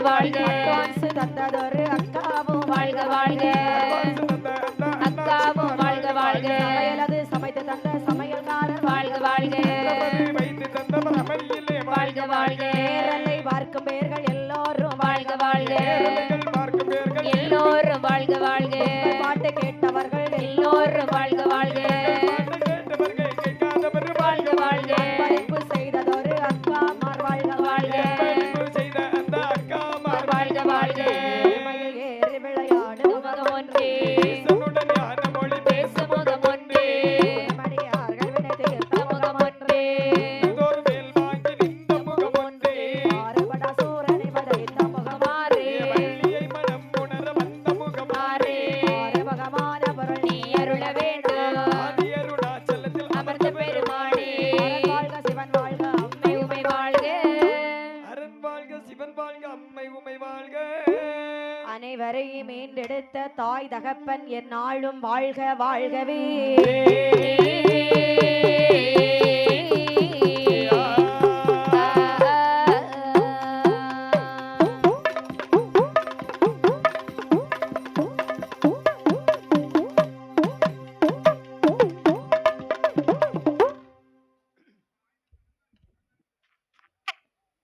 நாட்டு வாழ்க. தந்ததொரு அக்காவும் வாழ்க வாழ்க. அக்காவும் வாழ்க வாழ்க. சமையலது சமைத்து தந்த சமையல்காரர் வாழ்க வாழ்க. வாழ்க வாழ்க. பேரலை பார்க்கும் பேர்கள் எல்லோரும் வாழ்க வாழ்க. எல்லோரும் வாழ்க வாழ்க. அனைவரையும் மீண்டெடுத்த தாய் தகப்பன் என் நாளும் வாழ்க வாழ்கவே